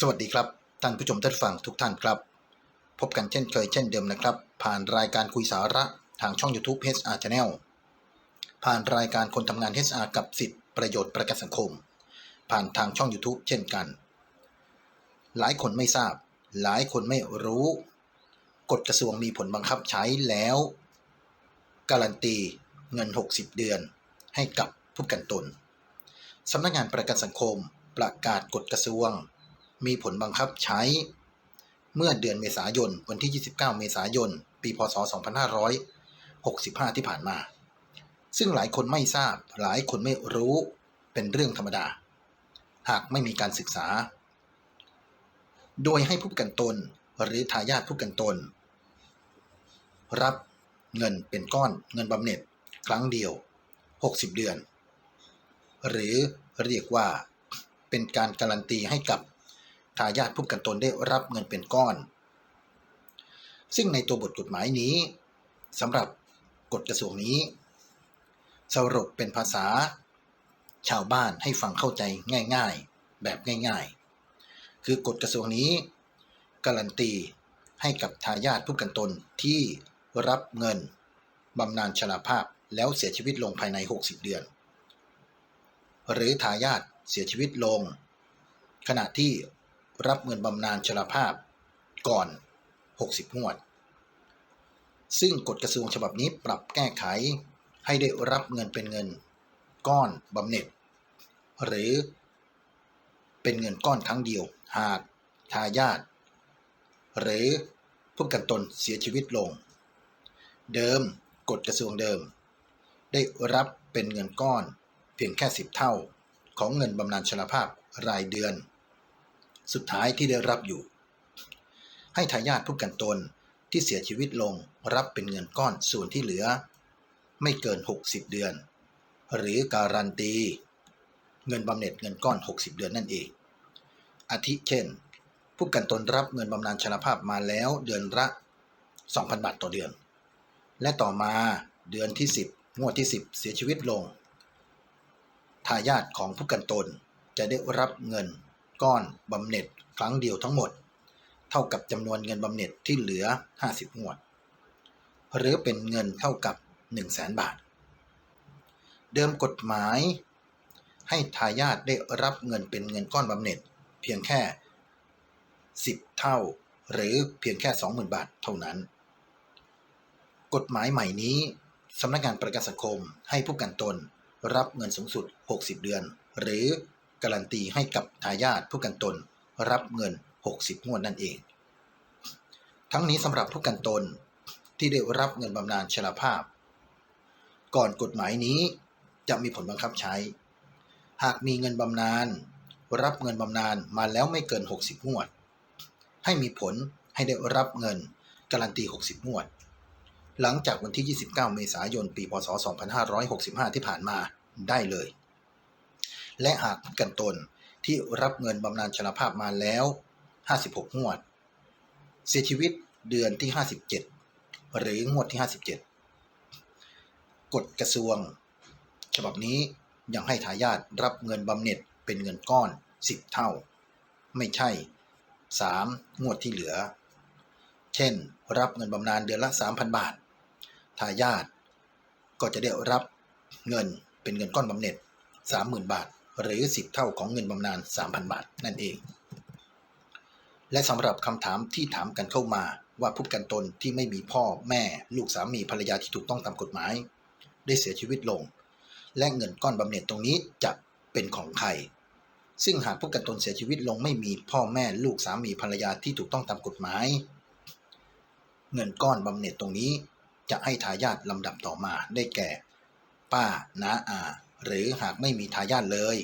สวัสดีครับท่านผู้ชมท่านฟังทุกท่านครับ พบกันเช่นเคยเช่นเดิมนะครับ ผ่านรายการคุยสาระทางช่อง YouTube HR Channel ผ่านรายการคนทำงาน HR กับสิทธิประโยชน์ประกันสังคม ผ่านทางช่อง YouTube เช่นกัน หลายคนไม่ทราบ หลายคนไม่รู้ กฎกระทรวงมีผลบังคับใช้แล้ว การันตีเงิน 60 เดือน ให้กับผู้กันตนสำนักงานประกันสังคมประกาศกฎกระทรวง มีผลบังคับใช้ เมื่อเดือนเมษายน วันที่ 29 เมษายน ปีพศ 2565 ที่ผ่านมา ซึ่งหลายคนไม่ทราบ หลายคนไม่รู้ เป็นเรื่องธรรมดา หากไม่มีการศึกษา โดยให้ผู้กันตน หรือทายาทผู้กันตน รับเงินเป็นก้อนเงินบำเหน็จครั้งเดียว 60 เดือน หรือเรียกว่าเป็นการการันตีให้กับ ทายาทผู้กันตนได้รับเงินเป็นก้อน ซึ่งในตัวบทกฎหมายนี้สำหรับกฎกระทรวงนี้ สรุปเป็นภาษา ชาวบ้านให้ฟังเข้าใจง่าย ๆ แบบง่าย ๆ คือกฎกระทรวงนี้ การันตีให้กับทายาทผู้กันตนที่รับเงินบำนาญชราภาพแล้วเสียชีวิตลงภายใน 60 เดือน หรือทายาทเสียชีวิตลง ขณะที่ รับเงินบำนาญชราภาพก่อน 60งวด ซึ่งกฎกระทรวงฉบับนี้ปรับแก้ไขให้ได้รับเงินเป็นเงินก้อนบำเหน็จ หรือเป็นเงินก้อนครั้งเดียว หากทายาทหรือผู้กันตนเสียชีวิตลง เดิมกฎกระทรวงเดิม ได้รับเป็นเงินก้อนเพียงแค่ 10 เท่าของเงินบำนาญชราภาพรายเดือน สุดท้ายที่ได้รับอยู่ ให้ทายาทผู้กันตนที่เสียชีวิตลงรับเป็นเงินก้อนส่วนที่เหลือ ไม่เกิน 60 เดือน หรือการันตี เงินบำเหน็จเงินก้อน 60 เดือนนั่นเอง อาทิเช่น ผู้กันตนรับเงินบำนาญชราภาพมาแล้วเดือนละ 2,000 บาทต่อเดือน และต่อมาเดือนที่ 10 งวดที่ 10 เสียชีวิตลงทายาทของผู้กันตนจะได้รับเงิน ก้อนบำเหน็จครั้งเดียวทั้งหมด เท่ากับจำนวนเงินบำเหน็จที่เหลือ 50 งวด หรือเป็นเงินเท่ากับ 1 0 0 0 0แสนบาท เดิมกฎหมาย ให้ทายาทได้รับเงินเป็นเงินก้อนบำเหน็จเพียงแค่ 10 เท่า หรือเพียงแค่ 20,000 บาทเท่านั้น กฎหมายใหม่นี้สำนักงานประกันสังคมให้ผู้กันตนรับเงินสูงสุด 60 เดือน หรือ การันตีให้กับทายาทผู้กันตนรับเงิน 60 งวดนั่นเอง ทั้งนี้สำหรับผู้กันตนที่ได้รับเงินบำนาญชราภาพ ก่อนกฎหมายนี้จะมีผลบังคับใช้ หากมีเงินบำนาญรับเงินบำนาญมาแล้วไม่เกิน 60งวด ให้มีผลให้ได้รับเงินการันตี 60งวด หลังจากวันที่ 29 เมษายน ปี พศ 2565 ที่ผ่านมาได้เลย และหากกันตนที่รับเงินบำนาญชราภาพมาแล้ว 56 งวด เสียชีวิตเดือนที่ 57 หรืองวดที่ 57 กฎกระทรวง ฉบับนี้ยังให้ทายาทรับเงินบำเหน็จเป็นเงินก้อน 10 เท่า ไม่ใช่ 3 งวดที่เหลือ เช่น รับเงินบำนาญเดือนละ 3,000 บาท ทายาทก็จะได้รับเงินเป็นเงินก้อนบำเหน็จ 30,000 บาท หรือ 10 เท่าของเงินบำนาญ 3,000 บาทนั่นเอง และสำหรับคำถามที่ถามกันเข้ามาว่าผู้กันตนที่ไม่มีพ่อแม่ลูกสามีภรรยาที่ถูกต้องตามกฎหมาย ได้เสียชีวิตลง และเงินก้อนบำเหน็จตรงนี้จะเป็นของใคร ซึ่งหากผู้กันตนเสียชีวิตลงไม่มีพ่อแม่ลูกสามีภรรยาที่ถูกต้องตามกฎหมาย เงินก้อนบำเหน็จตรงนี้จะให้ทายาทลำดับต่อมาได้แก่ ป้าน้าอา หรือหากไม่มีทายาทเลย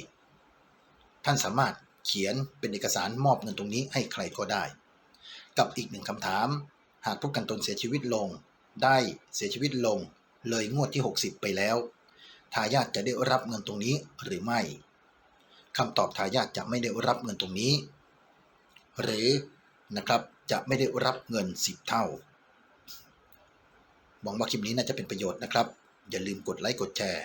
ท่านสามารถเขียนเป็นเอกสารมอบเงินตรงนี้ให้ใครก็ได้ กับอีกหนึ่งคำถาม หากผู้กันตนเสียชีวิตลง ได้เสียชีวิตลง เลยงวดที่ 60 ไปแล้วทายาทจะได้รับเงินตรงนี้หรือไม่คำตอบทายาทจะไม่ได้รับเงินตรงนี้ หรือนะครับจะไม่ได้รับเงิน 10 เท่าหวังว่าคลิปนี้น่าจะเป็นประโยชน์นะครับ อย่าลืมกดไลค์กดแชร์